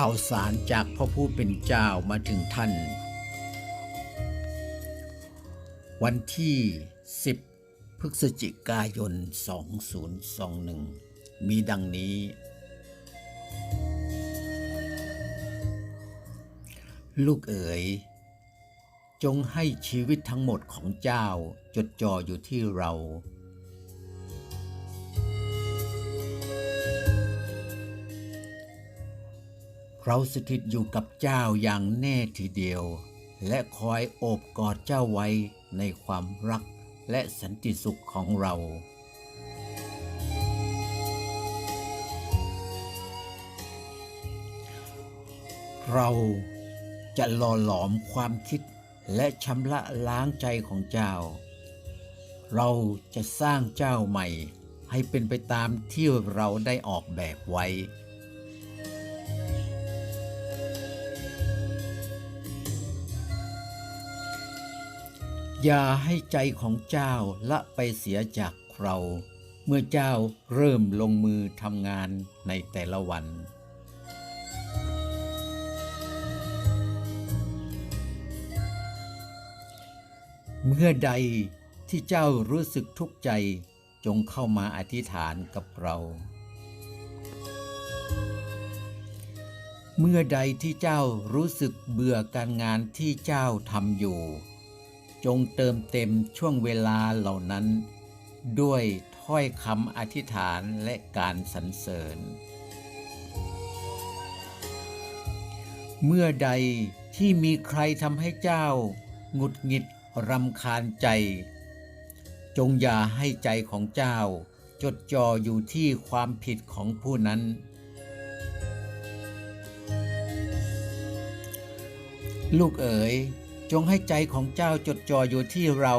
ข่าวสารจากพระผู้เป็นเจ้ามาถึงท่าน วันที่ 10 พฤศจิกายน 2021 มีดังนี้ ลูกเอ๋ย จงให้ชีวิตทั้งหมดของเจ้าจดจ่ออยู่ที่เรา เราสถิตอยู่กับเจ้าอย่างแน่ทีเดียว และคอยโอบกอดเจ้าไว้ในความรักและสันติสุขของเรา เราจะหล่อหลอมความคิดและชำระล้างใจของเจ้า เราจะสร้างเจ้าใหม่ให้เป็นไปตามที่เราได้ออกแบบไว้ อย่าให้ใจของเจ้าละไปเสียจากเรา เมื่อเจ้าเริ่มลงมือทำงานในแต่ละวัน เมื่อใดที่เจ้ารู้สึกทุกข์ใจจงเข้ามาอธิษฐานกับเรา เมื่อใดที่เจ้ารู้สึกเบื่อการงานที่เจ้าทำอยู่ จงเติมเต็มช่วงเวลาเหล่านั้น ด้วยถ้อยคำอธิษฐานและการสรรเสริญ เมื่อใดที่มีใครทำให้เจ้าหงุดหงิดรำคาญใจ จงอย่าให้ใจของเจ้า จดจ่ออยู่ที่ความผิดของผู้นั้น ลูกเอ๋ย จงให้ใจของเจ้าจดจ่ออยู่ที่เรา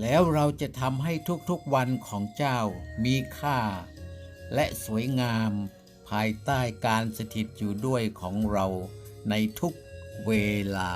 แล้วเราจะทำให้ทุกๆวันของเจ้ามีค่า และสวยงาม ภายใต้การสถิตอยู่ด้วยของเราในทุกเวลา